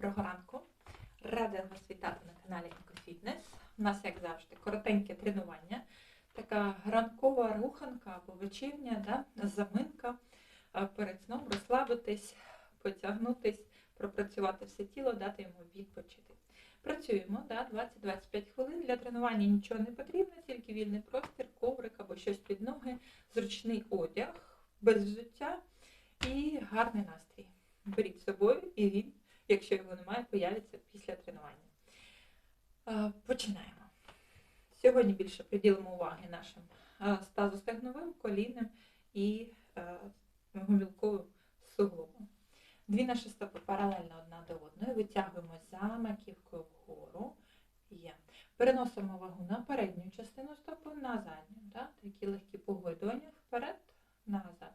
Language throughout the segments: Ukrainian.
Доброго ранку. Рада вас вітати на каналі EcoFitness. У нас, як завжди, коротеньке тренування, така ранкова руханка або вечірня, да, заминка перед сном розслабитись, потягнутись, пропрацювати все тіло, дати йому відпочити. Працюємо да, 20-25 хвилин. Для тренування нічого не потрібно, тільки вільний простір, коврик або щось під ноги, зручний одяг, без взуття і гарний настрій. Беріть з собою і він якщо його немає, появиться після тренування. Е, Починаємо. Сьогодні більше приділимо уваги нашим стазостегновим, колінним і е, гомілковим суглобом. Дві наші стопи паралельно одна до одної. Витягуємо за маківкою вгору. Є. Переносимо вагу на передню частину стопи, на задню. Да? Такі легкі погойдування вперед, назад,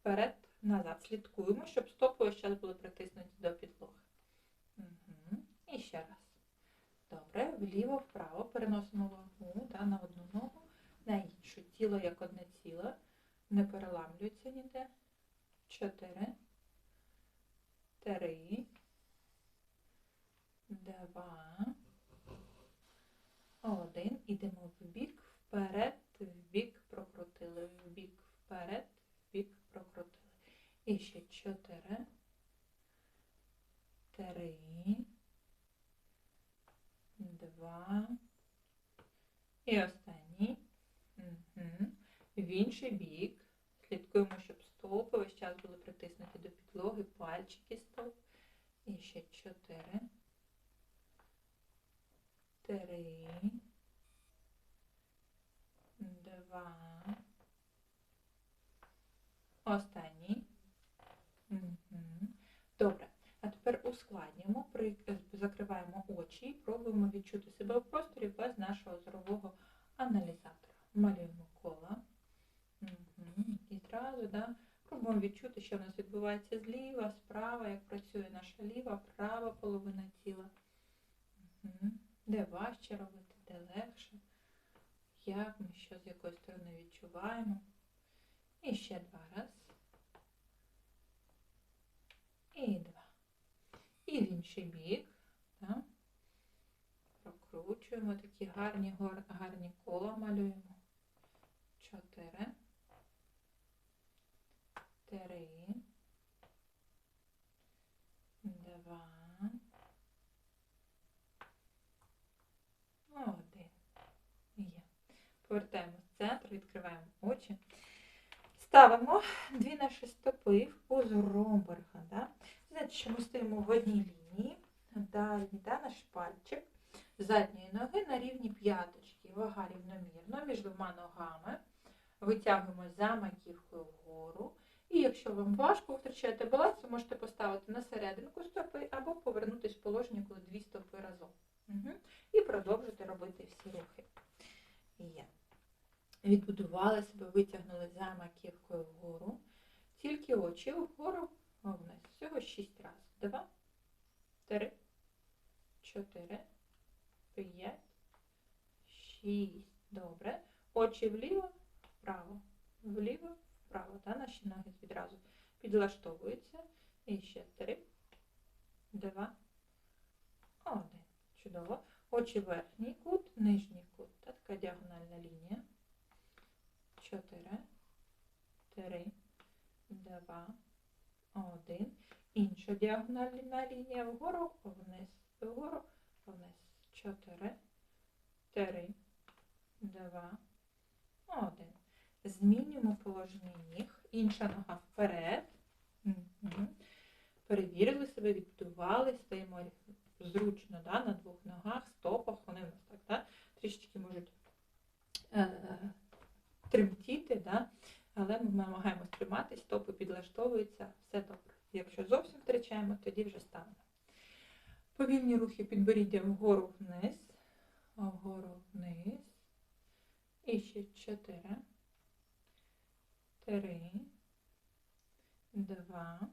вперед, назад. Слідкуємо, щоб стопи ось час були притиснуті до підлоги. Угу. І ще раз. Добре, вліво, вправо. Переносимо вагу да, на одну ногу, на іншу. Тіло як одне ціле. Не переламлюється ніде. Чотири. Три. Два. Один. Ідемо в бік, вперед, в бік прокрутили. В бік, вперед, в бік прокрутили. І ще чотири. Три. Два. І останній. Угу. В інший бік. Слідкуємо, щоб стопи весь час були притиснуті до підлоги, пальчики стоп. І ще чотири. Три. Два. Останній. Угу. Добре. А тепер ускладнюємо, закриваємо очі і пробуємо відчути себе в просторі без нашого зорового аналізатора. Малюємо кола. І зразу да, пробуємо відчути, що в нас відбувається зліва, справа, як працює наша ліва, права половина тіла. Де важче робити, де легше. Як ми що з якої сторони відчуваємо. І ще два раз. І два. І в інший бік. Так. Такі гарні, гарні кола малюємо. Чотири. Три. Два. Один. Є. Повертаємось в центр, відкриваємо очі. Ставимо дві наші стопи в позу ромберга. Да? Значить, що ми стоїмо в одній лінії, далі да, наш пальчик задньої ноги на рівні п'яточки. Вага рівномірно між двома ногами. Витягуємо за маківкою вгору. І якщо вам важко втрачаєте баланс, ви можете поставити на серединку стопи або повернутися в положення, коли дві стопи разом. Угу. І продовжити робити всі рухи. Є. Відбудували себе, витягнули за маківкою вгору. Тільки очі вгору вниз. Всього 6 разів. Два, три, чотири, п'ять, шість. Добре. Очі вліво, вправо, вліво, вправо. Та наші ноги відразу підлаштовуються. І ще три, два, один. Чудово. Очі верхній кут, нижній кут. Та така діагональна лінія. Чотири, три, два, один. Інша діагональна лінія вгору, вниз, вгору, вниз. Чотири, три, два, один. Змінюємо положення ніг. Інша нога вперед. Перевірили себе, відбудували, стоїмо зручно да, на двох ногах, стопах. Вони у нас так да, трішечки можуть е, тремтіти, да, але ми намагаємось триматись, стопи підлаштовуються, все добре. Якщо зовсім втрачаємо, тоді вже ставимо. Повільні рухи підборіддя вгору вниз, вгору вниз. І ще чотири, три, два,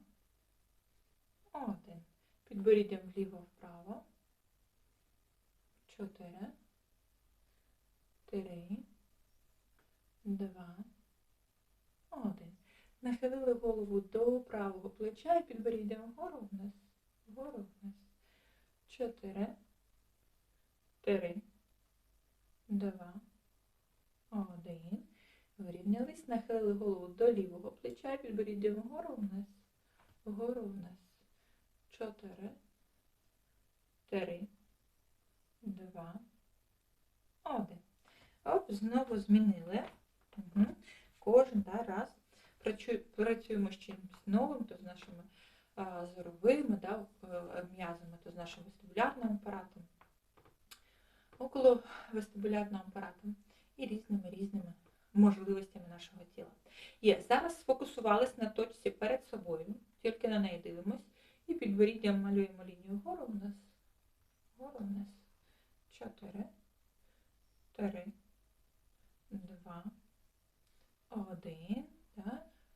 один. Підборіддям вліво-вправо. Чотири, три, два, один. Нахилили голову до правого плеча і підборіддям вгору вниз, вгору вниз. Чотири, три, два, один. Вирівнялись, нахилили голову до лівого плеча, підборіддя вгору вниз, вгору вниз. Чотири, три, два, один. Оп, знову змінили. Угу. Кожен да, раз. Працюємо з чимось новим, то з нашими Е, зоровими да, е, м'язами, то з нашим вестибулярним апаратом, околовестибулярним апаратом і різними-різними можливостями нашого тіла. Є, зараз сфокусувалися на точці перед собою, тільки на неї дивимось, і під підборіддям малюємо лінію гору у нас, гору у нас 4, 3, 2, 1.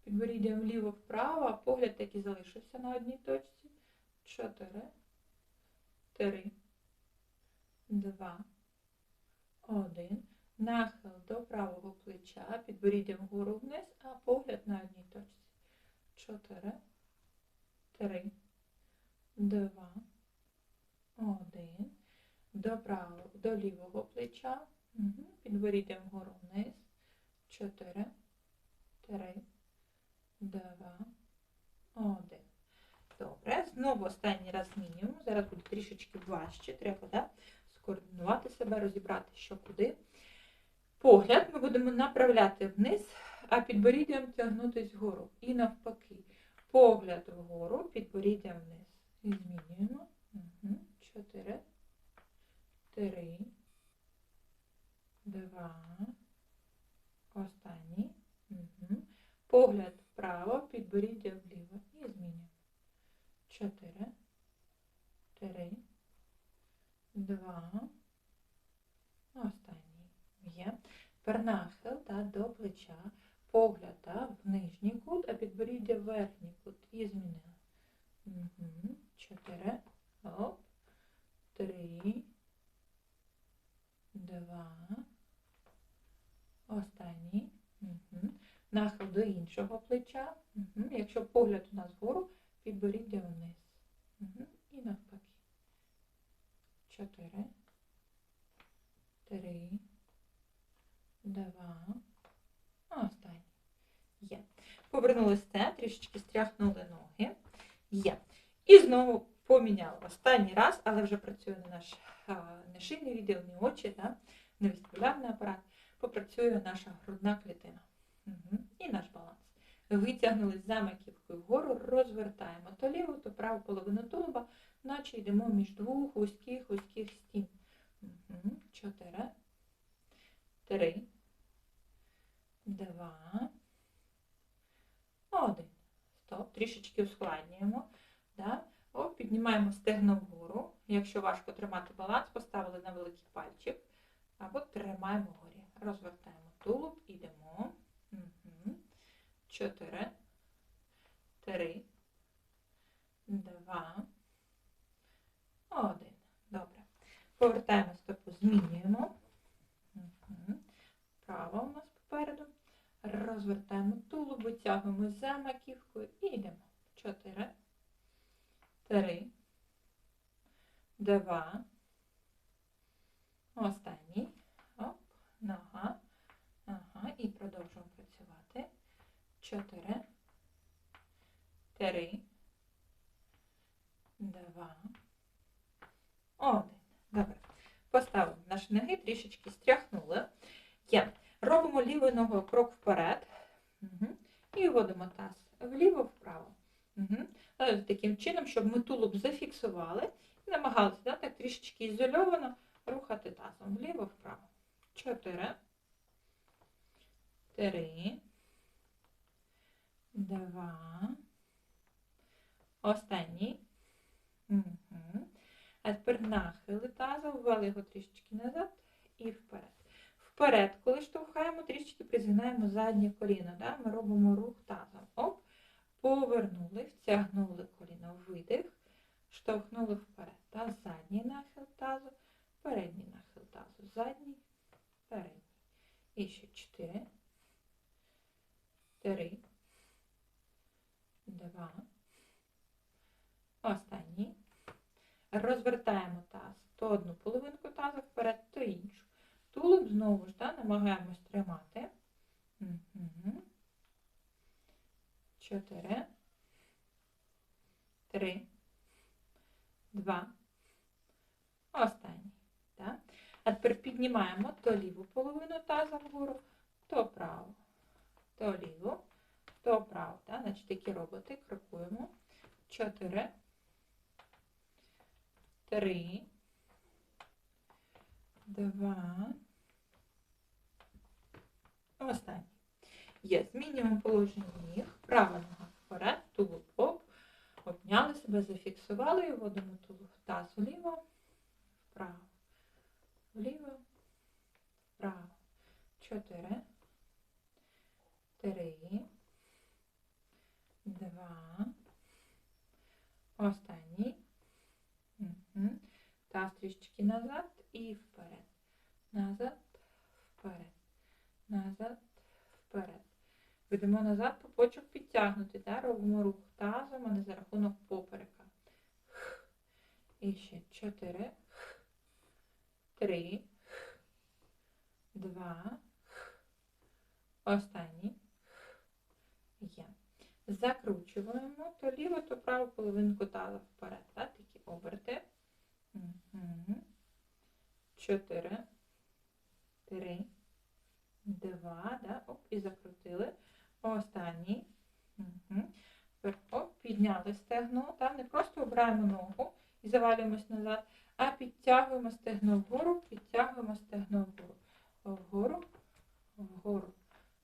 Підборіддя вліво-вправо, погляд так залишився на одній точці. 4, 3, 2, 1. Нахил до правого плеча, підборіддям вгору вниз, а погляд на одній точці. 4, 3, 2, 1. До правого, до лівого плеча. Угу. Підборіддям вгору вниз. 4, 3 два, один. Добре, знову останній раз змінюємо. Зараз буде трішечки важче. Треба да, скоординувати себе, розібрати, що куди. Погляд ми будемо направляти вниз, а підборіддям тягнутись вгору. І навпаки. Погляд вгору, підборіддям вниз. І змінюємо. Угу. Чотири, три, два, останній. Угу. Погляд вправо, підборіддя вліво. І змінюємо. Чотири, три, два, останній. Є. Тепер нахил та, до плеча, погляд та, в нижній кут, а підборіддя в верхній кут. І змінили. Угу. Чотири. Оп. Три. Два. Останній. Нахил до іншого плеча. Угу. Якщо погляд у нас вгору, підборіддя вниз. Угу. І навпаки. Чотири. Три. Два. Останній. Є. Повернулись це, трішечки стряхнули ноги. Є. І знову поміняли останній раз, але вже працює не наш не шийний відділ, не очі, да? не вестибулярний апарат. Попрацює наша грудна клітина. Угу. І наш баланс. Витягнули за маківкою вгору, розвертаємо то ліву, то праву половину тулуба, наче йдемо між двох вузьких вузьких стін. Угу. Чотири. Три. Два. Один. Стоп. Трішечки ускладнюємо. Да? О, піднімаємо стегно вгору. Якщо важко тримати баланс, поставили на великий пальчик. Або тримаємо вгорі. Розвертаємо тулуб, 4, 3, 2, 1. Добре. Повертаємо стопу, змінюємо. Право у нас попереду. Розвертаємо тулубу, тягуємо за маківкою і йдемо. 4, 3, 2, останній. Оп, нога. Ага, і продовжуємо. 4, 3, 2, 1. Добре. Поставимо наші ноги, трішечки стряхнули. Є. Робимо лівою ногою крок вперед. Угу. І вводимо таз вліво-вправо. Угу. Е, таким чином, щоб ми тулуб зафіксували і намагалися да, так трішечки ізольовано рухати тазом вліво-вправо. 4, 3, Два. Останній. Угу. А тепер нахили тазу, ввели його трішечки назад і вперед. Вперед, коли штовхаємо, трішечки призгинаємо заднє коліно. Да? Ми робимо рух тазом. Оп, повернули, втягнули коліно, видих, штовхнули вперед. Та задній нахил тазу, передній нахил тазу, задній, передній. І ще чотири, три, два, останній. Розвертаємо таз то одну половинку таза вперед, то іншу. Тулуб знову ж да, намагаємось тримати. Чотири. Три. Два. Останній. Да? А тепер піднімаємо то ліву половину таза вгору, то праву, то ліву, то праву. Да? Значить, такі роботи крокуємо. Чотири. Три. Два. Останній. Є. Змінюємо положення ніг. Права нога вперед, тулуб оп. Обняли себе, зафіксували і вводимо тулуб. Таз вліво, вправо, вліво, вправо. Чотири. Три. Два. Останній. Таз трішечки назад і вперед. Назад, вперед. Назад, вперед. Ведемо назад, попочок підтягнути. Да? Робимо рух тазом, а не за рахунок поперека. І ще чотири. Три. Два. Останній. Є. Закручуємо то ліву, то праву половинку таза вперед. Да? Такі оберти. Угу. Чотири. Три. Два. Да? Оп, і закрутили. Останній. Угу. Тепер оп, підняли стегно. Да? Не просто обираємо ногу і завалюємось назад, а підтягуємо стегно вгору, підтягуємо стегно вгору. Вгору, вгору,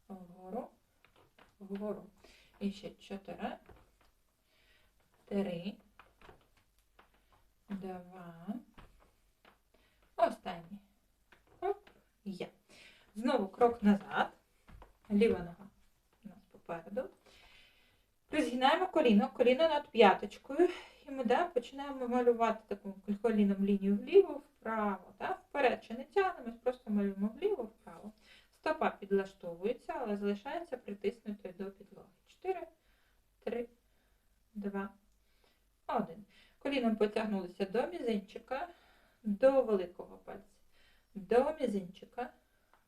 вгору, вгору. І ще чотири. Три. Два. Останній. Оп, є. Знову крок назад. Ліва нога у нас попереду. Розгинаємо коліно, коліно над п'яточкою. І ми да, починаємо малювати таку коліном лінію вліво, вправо. Да? Вперед ще не тягнемось, просто малюємо вліво, вправо. Стопа підлаштовується, але залишається притиснутою до підлоги. 4, 3, 2, 1. Коліном потягнулися до мізинчика, до великого пальця, до мізинчика,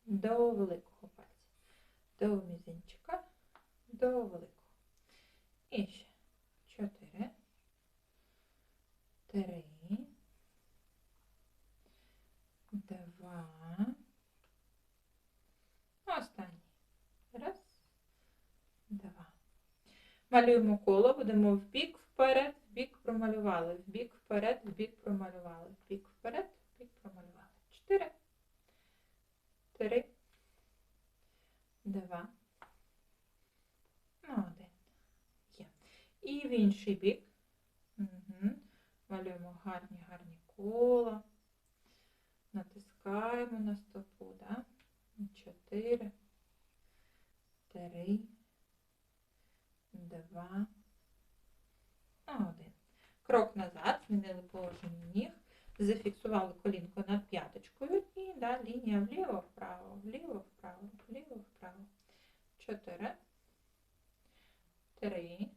до великого пальця, до мізинчика, до великого. І ще. 4, 3, 2, останній. Раз, два. Малюємо коло, будемо в бік вперед, бік промалювали, вбік вперед, в бік промалювали, в бік вперед, в бік промалювали. 4, 3, 2, 1. Є. І в інший бік. Угу. Малюємо гарні, гарні кола. Натискаємо на стопу, да? 4, 3, 2, на 1. Крок назад, змінили положення ніг, зафіксували колінку над п'яточкою і да, лінія вліво-вправо, вліво-вправо, вліво-вправо. 4, 3,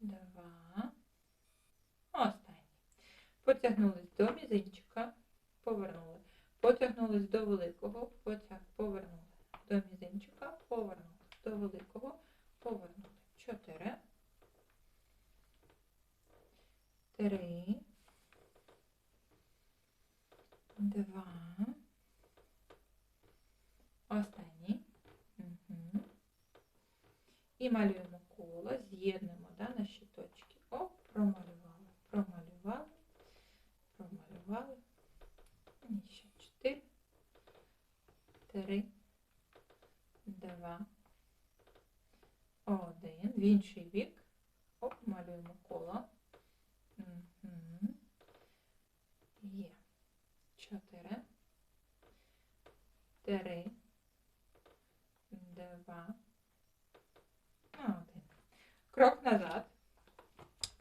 2. Останній. Потягнулись до мізинчика, повернули. Потягнулись до великого, потяг, повернули. До мізинчика, повернули. До великого, повернули. Чотири. Три. Два. Останній. Угу. І малюємо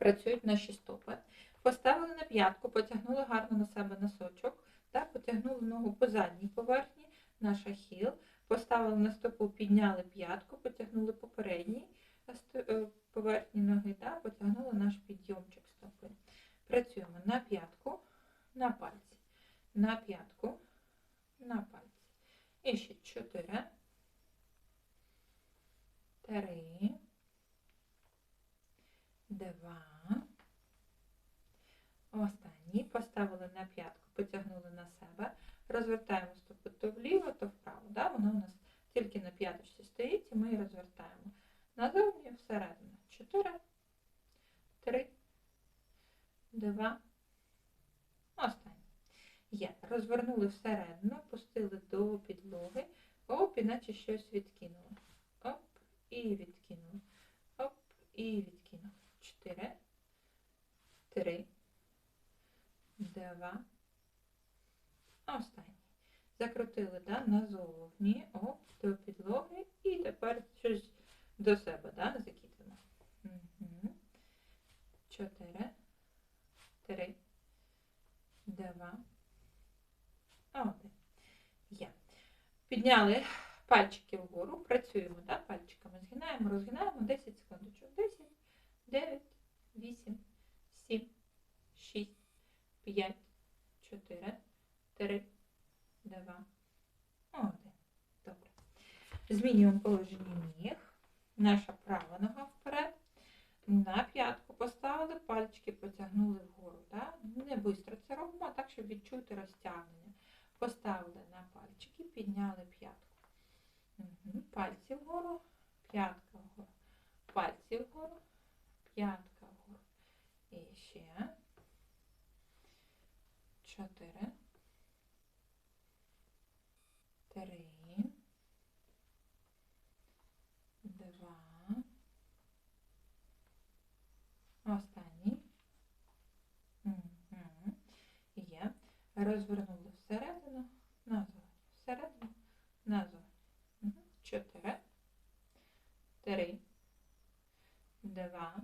працюють наші стопи. Поставили на п'ятку, потягнули гарно на себе носочок, та потягнули ногу по задній поверхні, наш ахіл, поставили на стопу, підняли п'ятку, потягнули попередній е, е, поверхні ноги, та потягнули наш підйомчик стопи. Працюємо на п'ятку, на пальці, на п'ятку, на пальці. І ще 4, 3, 2, Останній. Поставили на п'ятку, потягнули на себе. Розвертаємо стопу то вліво, то вправо. Да? Вона у нас тільки на п'яточці стоїть, і ми її розвертаємо. Назовні всередину. Чотири, три, два. Останній. Є. Розвернули всередину, пустили до підлоги. Оп, іначе щось відкинули. Оп, і відкинули. Оп, і відкинули. Чотири, три, два. Останній. Закрутили да, назовні, оп, до підлоги. І тепер щось до себе, да, закидуємо. Угу. Чотири, три, два, один. Є. Підняли пальчики вгору, працюємо, да, пальчиками, згинаємо, розгинаємо 10 секундочок. 10, 9, 8, 7, 6, 5, 4, 3, 2, 1. Добре. Змінюємо положення ніг. Наша права нога вперед. На п'ятку поставили, пальчики потягнули вгору. Да? Не швидко це робимо, так, щоб відчути розтягнення. Поставили на пальчики, підняли п'ятку. Угу. Пальці вгору, п'ятка вгору. Пальці вгору, п'ятка вгору. І ще. Чотири. Три. Два. Останній. Угу. Є. Розвернули всередину, назовні. Всередину, назовні. Угу. Чотири. Три. Два.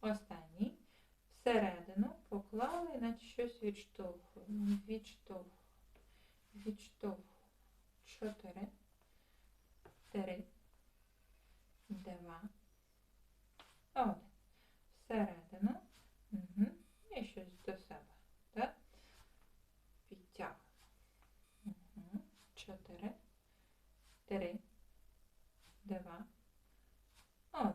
Останній. Всередину поклали, наче щось Відштовхуємо. Відштовхуємо. Чотири. Три. Два. Один. Всередину. Угу. І щось до себе. Так? Підтягуємо. Угу. Чотири. Три. Два. Один.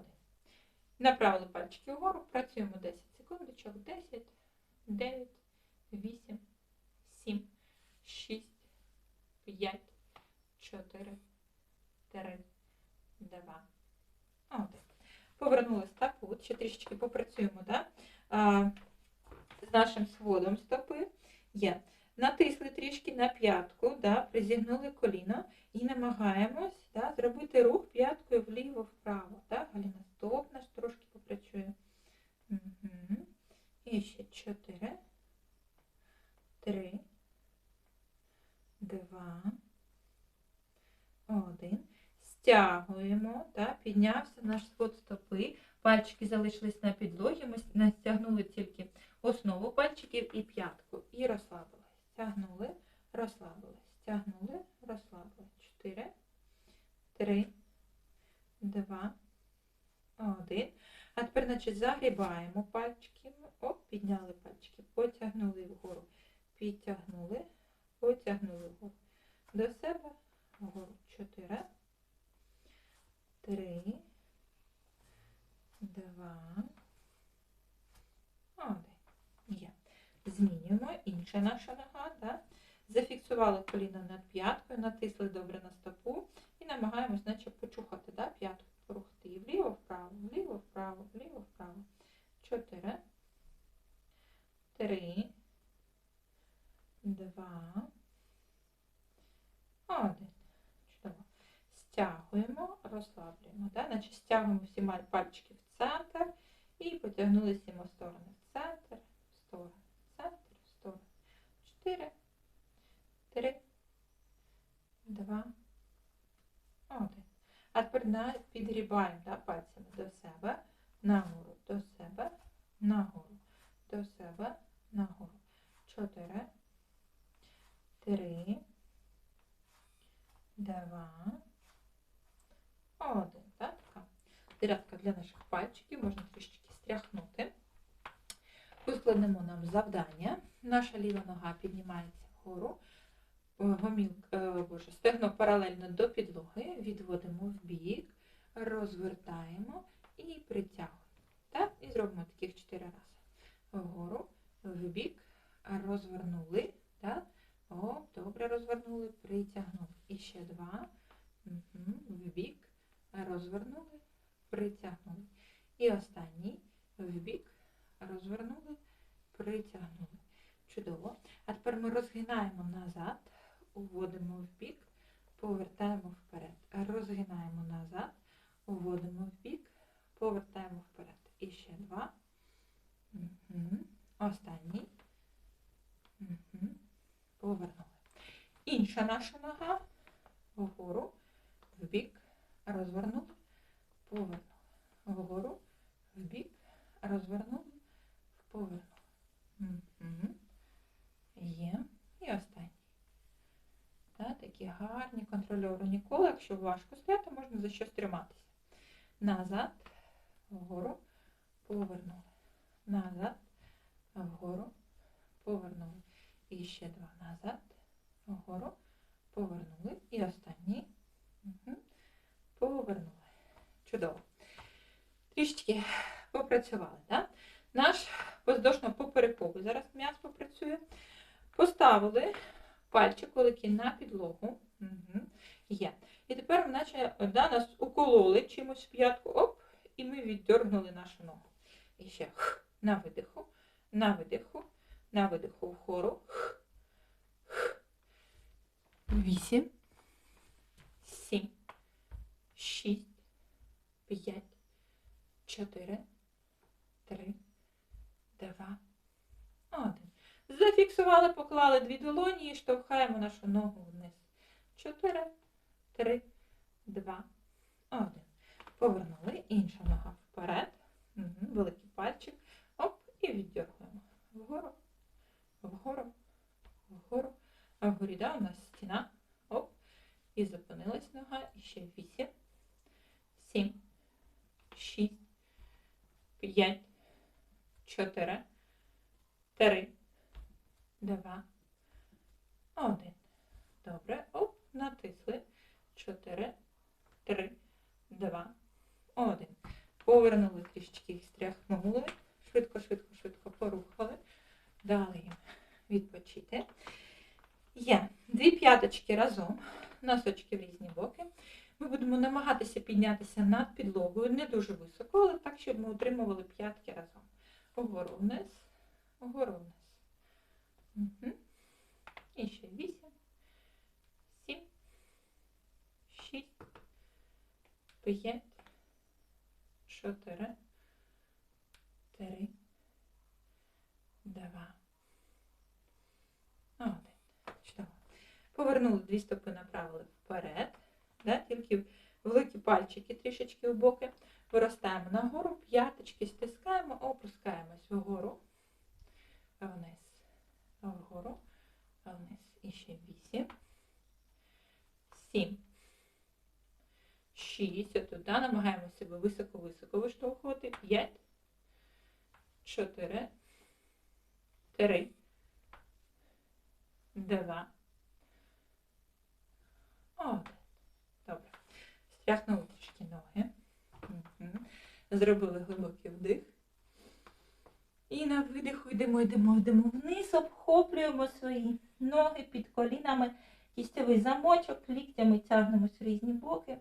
Направили пальчики вгору. Працюємо 10 секундочок. 10, 9, 8, 7, 6, 5, 4, 3, 2, Отак. Повернулись так, от ще трішечки попрацюємо да? а, з нашим сводом стопи. Є. Натисли трішки на п'ятку, да? призігнули коліно і намагаємось да? зробити рух п'яткою вліво-вправо. Да? Галіна, стоп, наш трошки попрацює. Угу. І ще 4, 3, 2, 1. Стягуємо, да? Піднявся наш сход стопи, пальчики залишились на підлогі, ми настягнули тільки основу пальчиків і п'ятку. І розслабились. Стягнули, розслабились, стягнули, розслабились. 4, 3, 2, 1. А тепер, значить, загрібаємо пальчики. Оп, підняли пальчики, потягнули вгору, підтягнули, потягнули вгору. До себе, вгору. 4, Три, два, один. Є. Змінюємо інша наша нога. Да? Зафіксували коліно над п'яткою, натисли добре на стопу і намагаємось наче почухати да? п'ятку, порухати її вліво, вправо, вліво, вправо, вліво, вправо. Чотири, три, два, один. Чудово. Стягуємо, розслаблюємо. Да? Наче стягуємо всі пальчики в центр і потягнули сімо сторони. В центр, в сторону, 4, 3, 2, 1. А тепер підгрібаємо да, пальцями до себе, нагору, до себе, нагору, до себе, нагору. 4, 3, 2, 1. Так, така Дирядка для наших пальчиків, можна трішечки стряхнути. Викладемо нам завдання. Наша ліва нога піднімається вгору, гомілка, е, боже, стегно паралельно до підлоги, відводимо в бік, розвертаємо і притягуємо. І зробимо таких 4 рази. Вгору, вбік, розвернули. Так? О, добре розвернули, притягнули. І ще два. Угу. Вбік, розвернули, притягнули. І останній. Вбік, розвернули, притягнули. Чудово. А тепер ми розгинаємо назад, уводимо в бік, повертаємо вперед. Розгинаємо назад, уводимо в бік, повертаємо вперед. І ще два. Угу. Останній. Угу. Повернули. Інша наша нога вгору, в бік, розвернули, повернули. Вгору, в бік, розвернули, повернули. Угу. Є. І останній. Так, такі гарні контрольовані кола. Якщо важко стояти, можна за щось триматися. Назад, вгору, повернули. Назад, вгору, повернули. І ще два назад, вгору, повернули. І останній. Угу. Повернули. Чудово. Трішечки попрацювали, так? Наш воздушно поперековий. Зараз м'яз попрацює. Поставили пальчик великий на підлогу. Угу. Є. І тепер, наче да, нас укололи чимось в п'ятку, оп, і ми віддергнули нашу ногу. І ще х, на видиху, на видиху, на видиху вгору. Х, х. Вісім, сім, шість, п'ять, чотири, три, два, один. Зафіксували, поклали дві долоні і штовхаємо нашу ногу вниз. Чотири, три, два, один. Повернули. Інша нога вперед. Великий пальчик. Оп, і віддергуємо. Вгору, вгору, вгору. А вгорі, да, у нас стіна. Оп. І зупинилась нога. І ще вісім, сім, шість, п'ять, чотири, три, два, один. Добре. Оп, натисли. Чотири, три, два, один. Повернули трішечки їх стряхнули. Швидко, швидко, швидко порухали. Дали їм відпочити. Є дві п'яточки разом, носочки в різні боки. Ми будемо намагатися піднятися над підлогою, не дуже високо, але так, щоб ми утримували п'ятки разом. Вгору вниз, вгору вниз. Угу. І ще вісім, сім, шість, п'ять, чотири, три, два, один. Чудово. Повернули дві стопи, направили вперед. Да? Тільки великі пальчики трішечки в боки. Виростаємо нагору, п'яточки стискаємо, опускаємось вгору, вниз, вгору, вниз. І ще вісім, сім, шість. Отут, да? намагаємося себе високо-високо виштовхувати. П'ять, чотири, три, два, один. Добре. Стряхнули трішки ноги. Зробили глибокий вдих. І на видиху йдемо, йдемо, йдемо вниз, обхоплюємо свої ноги під колінами, кістєвий замочок, ліктями тягнемось в різні боки.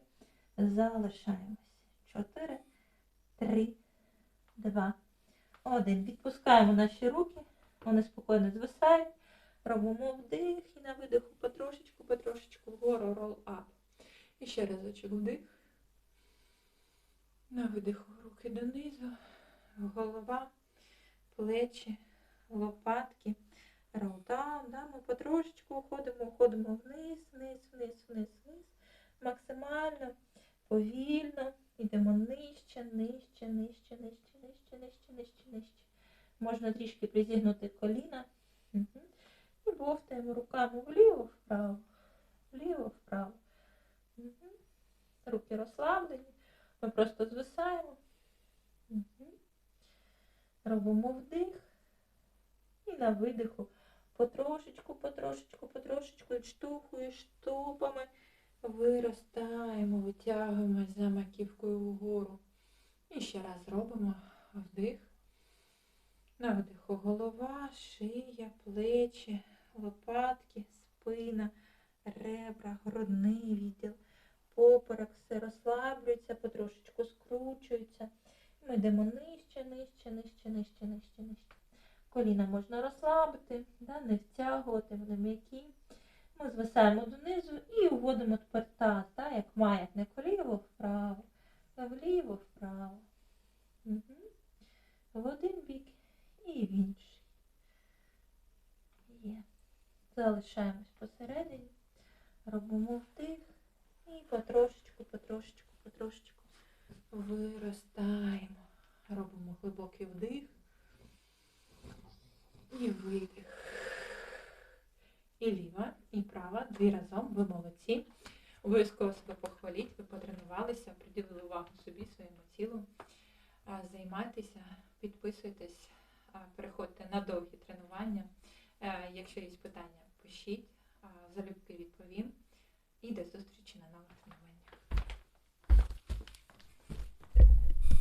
Залишаємось. Чотири, три, два, один. Відпускаємо наші руки, вони спокійно звисають. Робимо вдих і на видиху потрошечку, потрошечку вгору рол ап. І ще разочок вдих. На видиху руки донизу, голова, плечі, лопатки, ролдаун. Да? Ми потрошечку уходимо, уходимо вниз, вниз, вниз, вниз, вниз. Максимально повільно. Йдемо нижче, нижче, нижче, нижче, нижче, нижче, нижче, нижче. Можна трішки призігнути коліна. Угу. І бовтаємо руками вліво-вправо, вліво-вправо. Угу. Руки розслаблені. Ми просто звисаємо. Угу. Робимо вдих. І на видиху потрошечку, потрошечку, потрошечку відштовхує штопами. Виростаємо, витягуємось за маківкою вгору. І ще раз робимо Вдих. На видиху голова, шия, плечі, лопатки, спина, ребра, грудний відділ, поперек, все розслаблюється, потрошечку скручується. Ми йдемо нижче, нижче, нижче, нижче, нижче, нижче. Коліна можна розслабити, да, не втягувати, вони м'які. Ми звисаємо донизу і уводимо тепер таз, да, як маятник вліво, вправо, вліво, вправо. Угу. В один бік і в інший. Є. Залишаємось посередині, робимо вдих і потрошечку, потрошечку, потрошечку виростаємо. Робимо глибокий вдих і видих. І ліва, і права, дві разом, ви молодці. Обов'язково себе похваліть,